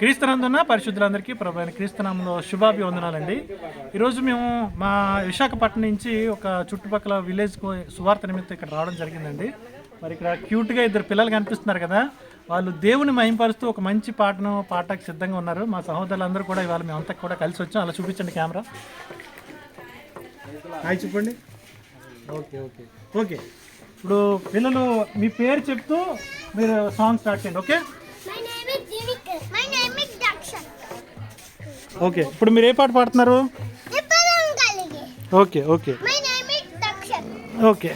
క్రీస్తునందున పరిశుద్ధులందరికీ ప్రభు అయిన క్రీస్తునామంలో శుభాభివందనాలండి. ఈరోజు మేము మా విశాఖపట్నం నుంచి ఒక చుట్టుపక్కల విలేజ్కు సువార్త నిమిత్తం ఇక్కడ రావడం జరిగిందండి. మరి ఇక్కడ క్యూట్గా ఇద్దరు పిల్లలు కనిపిస్తున్నారు కదా వాళ్ళు దేవుని మహింపరుస్తూ ఒక మంచి పాటను పాటకు సిద్ధంగా ఉన్నారు. మా సహోదరులందరూ కూడా ఇవాళ మేమంతా కూడా కలిసి వచ్చాం. అలా చూపించండి కెమెరా. హాయ్ చెప్పండి. Okay okay. ఓకే. ఇప్పుడు పిల్లలు మీ పేరు చెప్తూ మీరు సాంగ్ స్టార్ట్ చేయండి ఓకే? ఓకే. ఇప్పుడు మీరు ఏ పాట పాడుతున్నారు. Okay okay. Okay.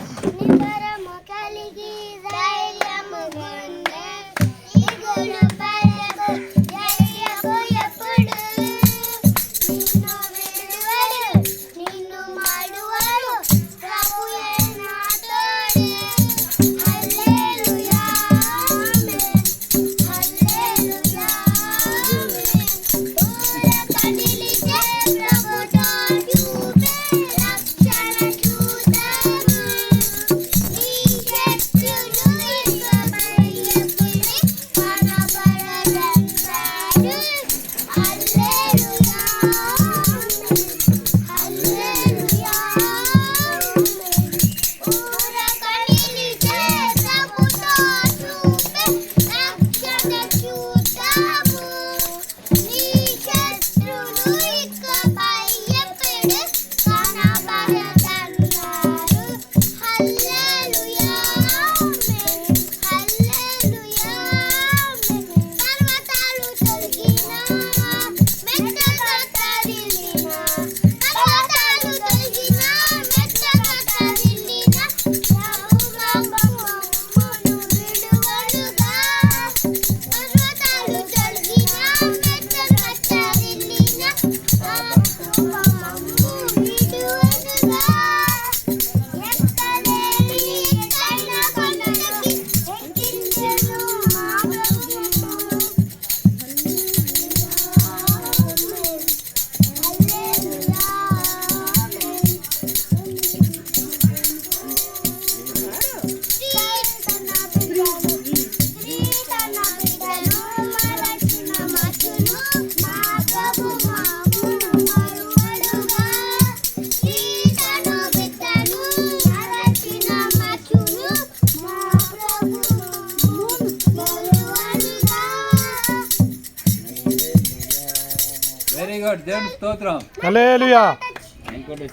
Very good దేవుని స్తోత్రం. హల్లెలూయా.